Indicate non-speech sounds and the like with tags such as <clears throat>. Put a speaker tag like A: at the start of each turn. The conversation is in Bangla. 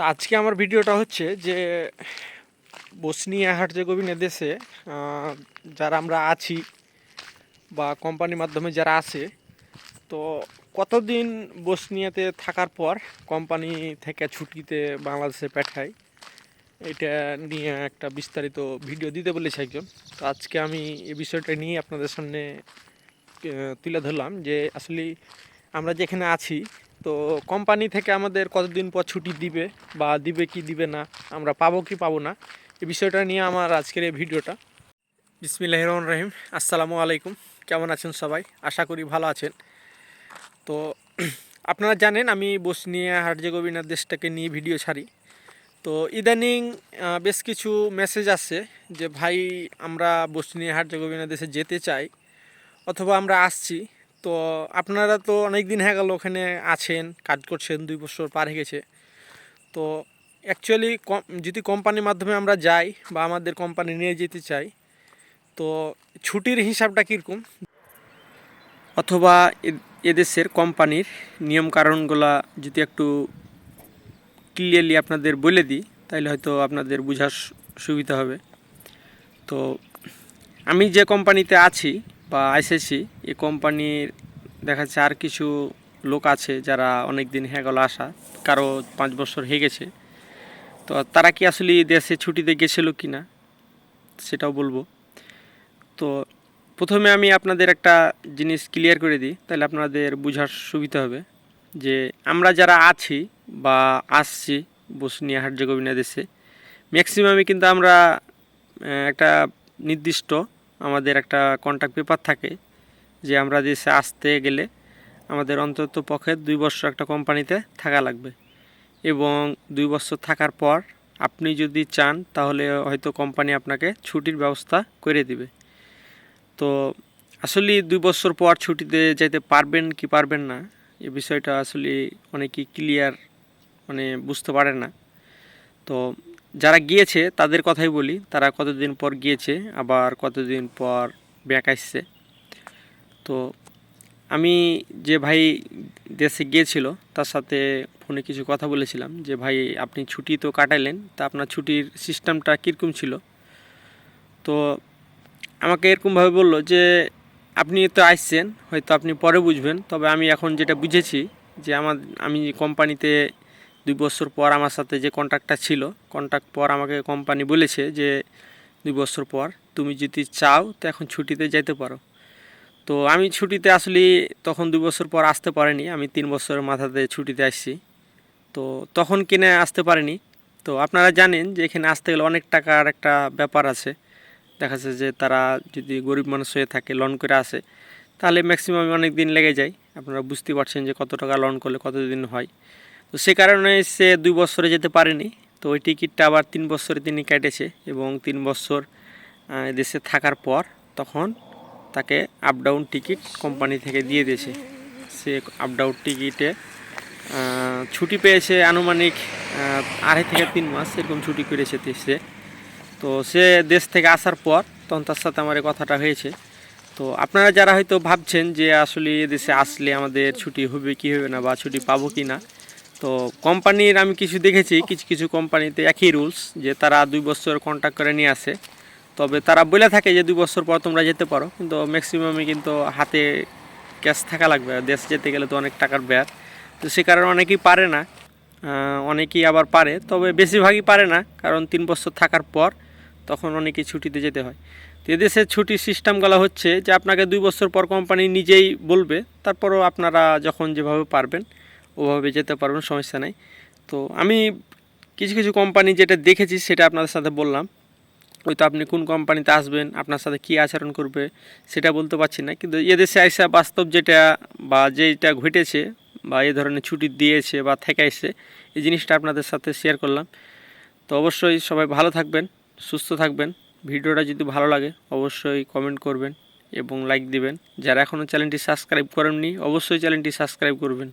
A: তো আজকে আমার ভিডিওটা হচ্ছে যে বসনিয়া হার্জেগোভিনা দেশে যারা আমরা আছি বা কোম্পানির মাধ্যমে যারা আছে, তো কতদিন বসনিয়াতে থাকার পর কোম্পানি থেকে ছুটিতে বাংলাদেশে পাঠায়, এটা নিয়ে একটা বিস্তারিত ভিডিও দিতে বলেছে একজন। তো আজকে আমি এই বিষয়টা নিয়ে আপনাদের সামনে তুলে ধরলাম যে আসলে আমরা যেখানে আছি, তো কোম্পানি থেকে আমাদের কতদিন পর ছুটি দিবে বা দিবে কি দিবে না, আমরা পাবো কি পাবো না, এই বিষয়টা নিয়ে আমার আজকের এই ভিডিওটা। বিসমিল্লাহ রহমান রহিম। আসসালামু আলাইকুম। কেমন আছেন সবাই? আশা করি ভালো আছেন। তো <clears throat> আপনারা জানেন, আমি বসনিয়া হার্জেগোভিনা দেশটাকে নিয়ে ভিডিও ছাড়ি। তো ইদানিং বেশ কিছু মেসেজ আসছে যে, ভাই, আমরা বসনিয়া হার্জেগোভিনা দেশে যেতে চাই, অথবা আমরা আসছি। তো আপনারা তো অনেক দিন হয়ে গেল ওখানে আছেন, কাজ করছেন, দুই বছর পার হয়ে গেছে। তো অ্যাকচুয়ালি কম যদি কোম্পানির মাধ্যমে আমরা যাই বা আমাদের কোম্পানি নিয়ে যেতে চাই, তো ছুটির হিসাবটা কীরকম? অথবা এদেশের কোম্পানির নিয়মকানুনগুলা যদি একটু ক্লিয়ারলি আপনাদের বলে দিই তাহলে হয়তো আপনাদের বোঝার সুবিধা হবে। তো আমি যে কোম্পানিতে আছি বা এসেছি এই কোম্পানির দেখা যাচ্ছে আর কিছু লোক আছে যারা অনেক দিন হ্যাঁ গেল আসা, কারও পাঁচ বছর হয়ে গেছে। তো তারা কি আসলে দেশে ছুটিতে গেছিল কি না সেটাও বলব। তো প্রথমে আমি আপনাদের একটা জিনিস ক্লিয়ার করে দিই, তাহলে আপনাদের বোঝার সুবিধা হবে যে আমরা যারা আছি বা আসছি বসনিয়া হার্জেগোভিনা দেশে ম্যাক্সিমামই কিন্তু আমরা একটা নির্দিষ্ট আমাদের একটা কন্ট্যাক্ট পেপার থাকে যে আমরা দেশে আসতে গেলে আমাদের অন্তত পক্ষে দুই বছর একটা কোম্পানিতে থাকা লাগবে। এবং দুই বছর থাকার পর আপনি যদি চান তাহলে হয়তো কোম্পানি আপনাকে ছুটির ব্যবস্থা করে দিবে। তো আসলে দুই বছর পর ছুটিতে যেতে পারবেন কি পারবেন না, এ বিষয়টা আসলে অনেকেই ক্লিয়ার মানে বুঝতে পারে না। তো যারা গিয়েছে, তাদের কথাই বলি। তারা কতদিন পর গিয়েছে, আবার কতদিন পর ব্যাক আসছে। তো আমি যে ভাই দেশে গিয়েছিল, তার সাথে ফোনে কিছু কথা বলেছিলাম যে, ভাই, আপনি ছুটি তো কাটাইলেন, তা আপনার ছুটির সিস্টেমটা কীরকম ছিল? তো আমাকে এরকমভাবে বলল যে, আপনি তো আসছেন, হয়তো আপনি পরে বুঝবেন, তবে আমি এখন যেটা বুঝেছি যে, আমার, আমি কোম্পানিতে দুই বছর পর আমার সাথে যে কন্ট্রাক্টটা ছিল কন্ট্রাক্ট পর আমাকে কোম্পানি বলেছে যে, দুই বছর পর তুমি যদি চাও তো এখন ছুটিতে যেতে পারো। তো আমি ছুটিতে আসলে তখন দুই বছর পর আসতে পারিনি, আমি তিন বছরের মাথাতে ছুটিতে আসছি। তো তখন কিনে আসতে পারিনি। তো আপনারা জানেন যে এখানে আসতে গেলে অনেক টাকার একটা ব্যাপার আছে। দেখা যাচ্ছে যে তারা যদি গরিব মানুষ হয়ে থাকে লোন করে আসে, তাহলে ম্যাক্সিমাম অনেক দিন লেগে যায়। আপনারা বুঝতে পারছেন যে কত টাকা লোন করলে কত দিন হয়। তো সে কারণে সে দুই বছরে যেতে পারেনি। তো ওই টিকিটটা আবার তিন বছরে তিনি কেটেছে এবং তিন বছর দেশে থাকার পর তখন তাকে আপ ডাউন টিকিট কোম্পানি থেকে দিয়ে দিয়েছে। সে আপ ডাউন টিকিটে ছুটি পেয়েছে আনুমানিক আড়াই থেকে তিন মাস এরকম ছুটি করেছে সে। তো সে দেশ থেকে আসার পর তখন তার সাথে আমার কথাটা হয়েছে। তো আপনারা যারা হয়তো ভাবছেন যে আসলে দেশে আসলে আমাদের ছুটি হবে কি হবে না বা ছুটি পাবো কি না তো কোম্পানির আমি কিছু দেখেছি, কিছু কিছু কোম্পানিতে একই রুলস যে তারা দুই বছর কন্ট্যাক্ট করে নিয়ে আসে। তবে তারা বলে থাকে যে দুই বছর পর তোমরা যেতে পারো, কিন্তু ম্যাক্সিমামই কিন্তু হাতে ক্যাশ থাকা লাগবে। দেশ যেতে গেলে তো অনেক টাকার ব্যয়। তো সে কারণে অনেকেই পারে না। অনেকেই আবার পারে, তবে বেশিরভাগই পারে না, কারণ তিন বছর থাকার পর তখন অনেকেই ছুটিতে যেতে হয়। তো এদেশের ছুটির সিস্টেমগুলো হচ্ছে যে আপনাকে দুই বছর পর কোম্পানি নিজেই বলবে, তারপরও আপনারা যখন যেভাবে পারবেন ওভাবে যেতে পারবেন সমস্যা নেই। তো আমি কিছু কিছু কোম্পানি যেটা দেখেছি সেটা আপনাদের সাথে বললাম। হয়তো আপনি কোন কোম্পানিতে আসবেন, আপনার সাথে কী আচরণ করবে সেটা বলতে পারছি না। কিন্তু এদেশে আইসা বাস্তব যেটা বা যেটা ঘটেছে বা এই ধরনের ছুটি দিয়েছে বা থেকে এসে এই জিনিসটা আপনাদের সাথে শেয়ার করলাম। তো অবশ্যই সবাই ভালো থাকবেন, সুস্থ থাকবেন। ভিডিওটা যদি ভালো লাগে, অবশ্যই কমেন্ট করবেন এবং লাইক দিবেন। যারা এখনও চ্যানেলটি সাবস্ক্রাইব করেননি, অবশ্যই চ্যানেলটি সাবস্ক্রাইব করবেন।